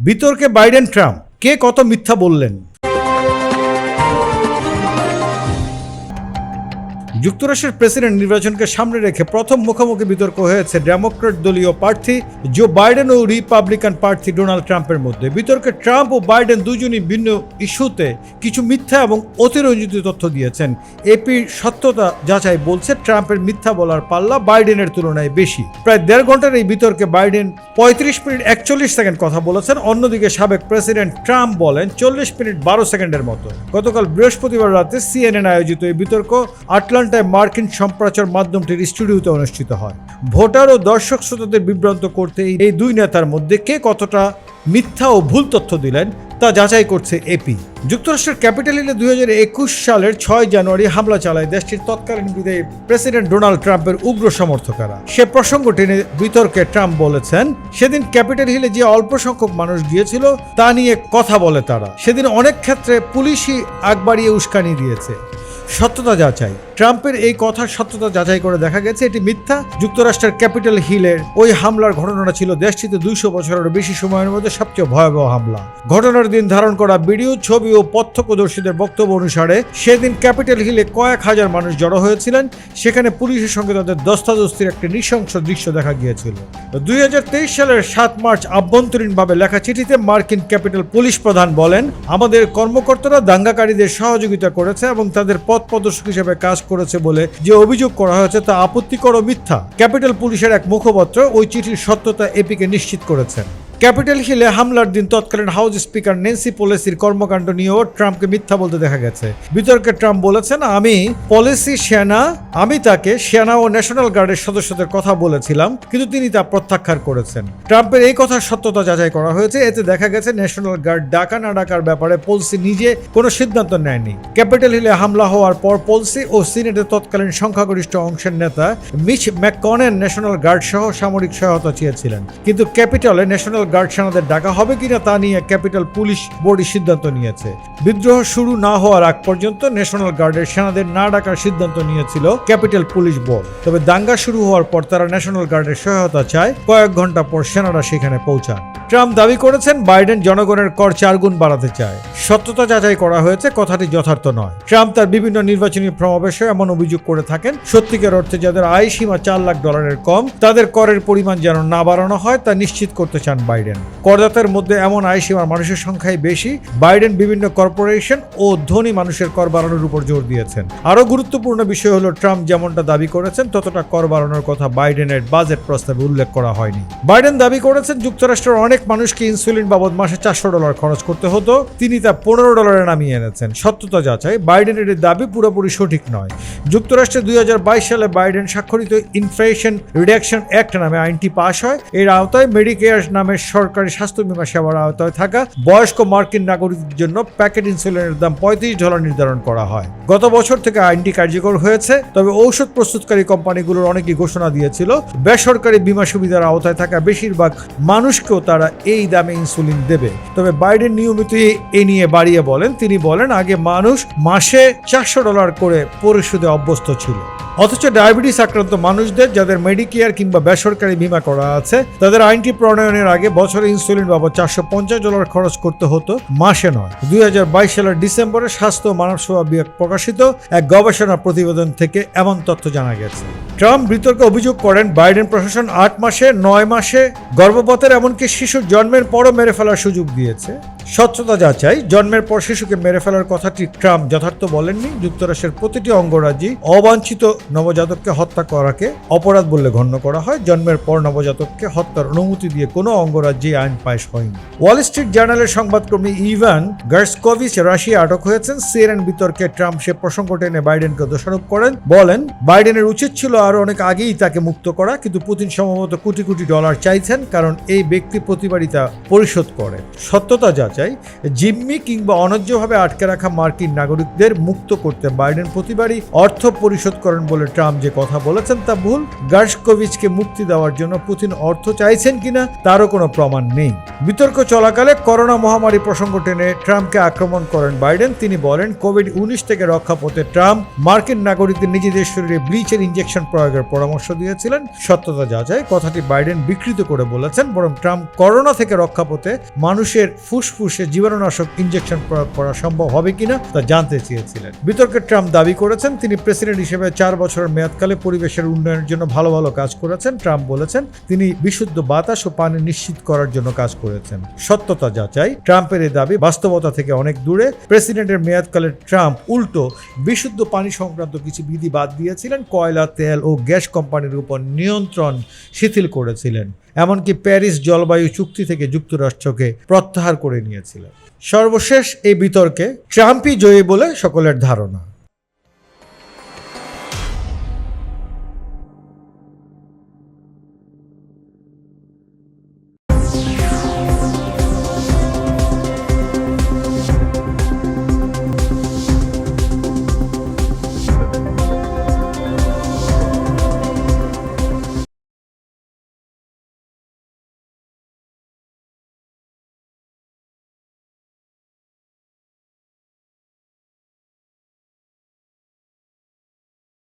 বিতর্কে Biden Trump. কে কত মিথ্যা বললেন? যুক্তরাষ্ট্রের প্রেসিডেন্ট নির্বাচনকে সামনে রেখে প্রথম মুখোমুখি বিতর্ক হয়েছে ডেমোক্রেট দলীয় প্রার্থী জো বাইডেন ও রিপাবলিকান প্রার্থী ডোনাল্ড ট্রাম্পের মধ্যে। বিতর্কে ট্রাম্প ও বাইডেন দুজনই ভিন্ন ইস্যুতে কিছু মিথ্যা এবং অতিরঞ্জিত তথ্য দিয়েছেন। এপির সত্যতা যাচাই বলছে ট্রাম্পের মিথ্যা বলার পাল্লা বাইডেনের তুলনায় বেশি। প্রায় দেড় ঘণ্টার এই বিতর্কে বাইডেন পঁয়ত্রিশ মিনিট একচল্লিশ সেকেন্ড কথা বলেছেন, অন্যদিকে সাবেক প্রেসিডেন্ট ট্রাম্প বলেন চল্লিশ মিনিট বারো সেকেন্ডের মতো। গতকাল বৃহস্পতিবার রাতে সিএনএন আয়োজিত এই বিতর্ক আটলান্টায় মার্কিন সম্প্রচার মাধ্যমটির স্টুডিওতে অনুষ্ঠিত হয়। ভোটার ও দর্শক শ্রোতাদের বিভ্রান্ত করতে এই- এই দুই নেতার মধ্যে কে কতটা মিথ্যা ও ভুল তথ্য দিলেন তা যাচাই করছে এপি যুক্তরাষ্ট্রের ক্যাপিটাল হিলে দুই হাজার একুশ সালের ছয় জানুয়ারি হামলা চালায় দেশটির তৎকালীন বিদায়ী প্রেসিডেন্ট ডোনাল্ড ট্রাম্পের উগ্র সমর্থকেরা। সে প্রসঙ্গ টেনে বিতর্কে ট্রাম্প বলেছেন, সেদিন ক্যাপিটাল হিলে যে অল্প সংখ্যক মানুষ গিয়েছিল, তা নিয়ে কথা বলে তারা। সেদিন অনেক ক্ষেত্রে পুলিশই আগ বাড়িয়ে উস্কানি দিয়েছে। সত্যতা যাচাই। ট্রাম্পের এই কথার সত্যতা যাচাই করে দেখা গেছে, এটি মিথ্যা। যুক্তরাষ্ট্রের ক্যাপিটাল হিলের ওই হামলার ঘটনাটা ছিল দেশটিতে দুইশো বছরের বেশি সময়ের মধ্যে সবচেয়ে ভয়াবহ হামলা। ঘটনার দিন ধারণ করা ভিডিও, ছবি ও প্রত্যক্ষদর্শীদের বক্তব্য অনুসারে সেদিন ক্যাপিটাল হিলে কয়েক হাজার মানুষ জড়ো হয়েছিলেন। সেখানে পুলিশের সঙ্গে তাদের দস্তাদস্তির একটি নৃশংস দৃশ্য দেখা গিয়েছিল। দুই হাজার তেইশ সালের সাত মার্চ আভ্যন্তরীণভাবে লেখা চিঠিতে মার্কিন ক্যাপিটাল পুলিশ প্রধান বলেন, আমাদের কর্মকর্তারা দাঙ্গাকারীদের সহযোগিতা করেছে এবং তাদের পথ প্রদর্শক হিসেবে কাজ করেছে বলে যে অভিযোগ করা হয়েছে তা আপত্তিকর ও মিথ্যা। ক্যাপিটাল পুলিশের এক মুখপাত্র ওই চিঠির সত্যতা এপিকে নিশ্চিত করেছেন। ক্যাপিটাল হিলে হামলার দিন তৎকালীন হাউস স্পিকার নেন্সি পলিসির কর্মকাণ্ড নিয়েও ট্রাম্পকে মিথ্যা বলতে দেখা গেছে। বিতর্কে ট্রাম্প বলেছেন, আমি পলিসি সেনা, আমি তাকে সেনা ও ন্যাশনাল গার্ডের সদস্যদের কথা বলেছিলাম, কিন্তু তিনি তা প্রত্যাখ্যান করেছেন। ট্রাম্পের এই কথার সত্যতা যাচাই করা হয়েছে। এতে দেখা গেছে, ন্যাশনাল গার্ড ডাকা না ডাকার ব্যাপারে পলসি নিজে কোনো সিদ্ধান্ত নেয়নি। ক্যাপিটাল হিলে হামলা হওয়ার পর পলসি ও সিনেটের তৎকালীন সংখ্যাগরিষ্ঠ অংশের নেতা মিচ ম্যাককনেন ন্যাশনাল গার্ড সহ সামরিক সহায়তা চেয়েছিলেন। কিন্তু ক্যাপিটালে ন্যাশনাল গার্ড সেনাদের ডাকা হবে কিনা তা নিয়ে ক্যাপিটাল পুলিশ বোর্ডই সিদ্ধান্ত নিয়েছে। বিদ্রোহ শুরু না হওয়ার আগ পর্যন্ত ন্যাশনাল গার্ডের সেনাদের না ডাকার সিদ্ধান্ত নিয়েছিল ক্যাপিটাল পুলিশ বোর্ড। তবে দাঙ্গা শুরু হওয়ার পর তারা ন্যাশনাল গার্ডের সহায়তা চায়। কয়েক ঘণ্টা পর সেনারা সেখানে পৌঁছান ট্রাম্প দাবি করেছেন বাইডেন জনগণের কর চারগুণ বাড়াতে চায়। সত্যতা যাচাই করা হয়েছে, কথাটি যথার্থ নয়। ট্রাম্প তার বিভিন্ন নির্বাচনী সমাবেশে এমন অভিযোগ করে থাকেন, সত্যিকার অর্থে যাদের আয় সীমা চার লাখ ডলারের কম, তাদের করের পরিমাণ যেন না বাড়ানো হয় তা নিশ্চিত করতে চান বাইডেন। করদাতার মধ্যে এমন আয় সীমার মানুষের সংখ্যাই বেশি, বাইডেন বিভিন্ন কর্পোরেশন ও ধনী মানুষের কর বাড়ানোর উপর জোর দিয়েছেন। আরও গুরুত্বপূর্ণ বিষয় হলো, ট্রাম্প যেমনটা দাবি করেছেন, ততটা কর বাড়ানোর কথা বাইডেনের বাজেট প্রস্তাবে উল্লেখ করা হয়নি। বাইডেন দাবি করেছেন, যুক্তরাষ্ট্রের অনেক মানুষকে ইনসুলিন বাবদ মাসে চারশো ডলার খরচ করতে হতো, তিনি তা পনেরো ডলারে নামিয়ে এনেছেন। সত্যতা যাচাই, বাইডেনের এই দাবি পুরোপুরি সঠিক নয়। যুক্তরাষ্ট্রে দুই হাজার বাইশ সালে বাইডেন স্বাক্ষরিত ইনফ্লেশন রিডাকশন অ্যাক্ট নামে আইনটি পাশ হয়। এর আওতায় মেডিকেয়ার নামের সরকারি স্বাস্থ্য বীমা সেবার আওতায় থাকা বয়স্ক মার্কিন নাগরিকদের জন্য প্যাকেট ইনসুলিনের দাম পঁয়ত্রিশ ডলার নির্ধারণ করা হয়। গত বছর থেকে আইনটি কার্যকর হয়েছে, তবে ঔষধ প্রস্তুতকারী কোম্পানিগুলোর অনেকই ঘোষণা দিয়েছিল, বেসরকারি বীমা সুবিধার আওতায় থাকা বেশিরভাগ মানুষকেও তারা এই দামে ইনসুলিন দেবে। তবে বাইডেন নিয়মিত এ নিয়ে বাড়িয়ে বলেন, তিনি বলেন, আগে মানুষ মাসে চারশো ডলার করে পরিশোধে অভ্যস্ত ছিল। অথচ ডায়াবেটিস আক্রান্ত মানুষদের, যাদের মেডিকেয়ার কিংবা বেসরকারি বীমা করা আছে, তাদের আইনটি প্রণয়নের আগে বছরে ইনসুলিন বাবদ চারশো পঞ্চাশ ডলার খরচ করতে হতো, মাসে নয়। দুই সালের ডিসেম্বরে স্বাস্থ্য মানব সেবা বিভাগ প্রকাশিত এক গবেষণা প্রতিবেদন থেকে এমন তথ্য জানা গেছে। ট্রাম্প বিতর্কে অভিযোগ করেন, বাইডেন প্রশাসন আট মাসে, নয় মাসে গর্ভপথের এমনকি শিশুর জন্মের পরও মেরে ফেলার সুযোগ দিয়েছে। স্বচ্ছতা যাচাই, জন্মের পর শিশুকে মেরে ফেলার কথাটি ট্রাম্প যথার্থ বলেননি। যুক্তরাষ্ট্রের প্রতিটি অঙ্গরাজ্যই অবাঞ্ছিত নবজাতককে হত্যা করাকে অপরাধ বলে গণ্য করা হয়। জন্মের পর নবজাতককে হত্যার অনুমতি দিয়ে কোনো অঙ্গরাজ্যে আইন পাশ হয়নি। ওয়াল স্ট্রিট জার্নালের সংবাদকর্মী ইভান গার্সকোভিচ রাশিয়া আটক হয়েছেন। সিএনএন বিতর্কে ট্রাম্প সে প্রসঙ্গ টেনে বাইডেনকে দোষারোপ করেন। বলেন, বাইডেনের উচিত ছিল আরও অনেক আগেই তাকে মুক্ত করা, কিন্তু পুতিন সম্ভবত কোটি কোটি ডলার চাইছেন, কারণ এই ব্যক্তি প্রতিবারই তা পরিশোধ করেন সত্যতা যাচাই। যাচাই জিম্মি কিংবা অন্যায্যভাবে আটকে রাখা মার্কিন নাগরিকদের মুক্ত করতে বাইডেন প্রতিবারই অর্থ পরিশোধ করেন বলে ট্রাম্প যে কথা বলেছেন তা ভুল। গার্সকোভিচকে মুক্তি দেওয়ার জন্য পুতিন অর্থ চাইছেন কিনা তারও কোনো প্রমাণ নেই। বিতর্ক চলাকালে করোনা মহামারী প্রসঙ্গ টেনে ট্রাম্পকে আক্রমণ করেন বাইডেন। তিনি বলেন কোভিড উনিশ থেকে রক্ষা পেতে ট্রাম্প মার্কিন নাগরিকদের নিজেদের শরীরে ব্লিচের ইঞ্জেকশন প্রয়োগের পরামর্শ দিয়েছিলেন। সত্যতা যাচাই কথাটি বাইডেন বিকৃত করে বলেছেন, বরং ট্রাম্প করোনা থেকে রক্ষা পেতে মানুষের ফুসফুসে জীবাণুনাশক ইঞ্জেকশন প্রয়োগ করা সম্ভব হবে কিনা তা জানতে চেয়েছিলেন। বিতর্কে ট্রাম্প দাবি করেছেন, তিনি প্রেসিডেন্ট হিসেবে চার বছরের মেয়াদকালে পরিবেশের উন্নয়নের জন্য ভালো ভালো কাজ করেছেন। ট্রাম্প বলেছেন, তিনি বিশুদ্ধ বাতাস ও পানি নিশ্চিত করার জন্য কাজ করেছেন। সত্যতা যাচাই, ট্রাম্পের এই দাবি বাস্তবতা থেকে অনেক দূরে। প্রেসিডেন্টের মেয়াদকালে ট্রাম্প উল্টো বিশুদ্ধ পানি সংক্রান্ত কিছু বিধি বাদ দিয়েছিলেন, কয়লা, তেল ও গ্যাস কোম্পানির উপর নিয়ন্ত্রণ শিথিল করেছিলেন। এমনকি প্যারিস জলবায়ু চুক্তি থেকে যুক্তরাষ্ট্রকে প্রত্যাহার করে নিয়েছিল। সর্বশেষ এই বিতর্কে ট্রাম্পই জয়ী বলে সকলের ধারণা।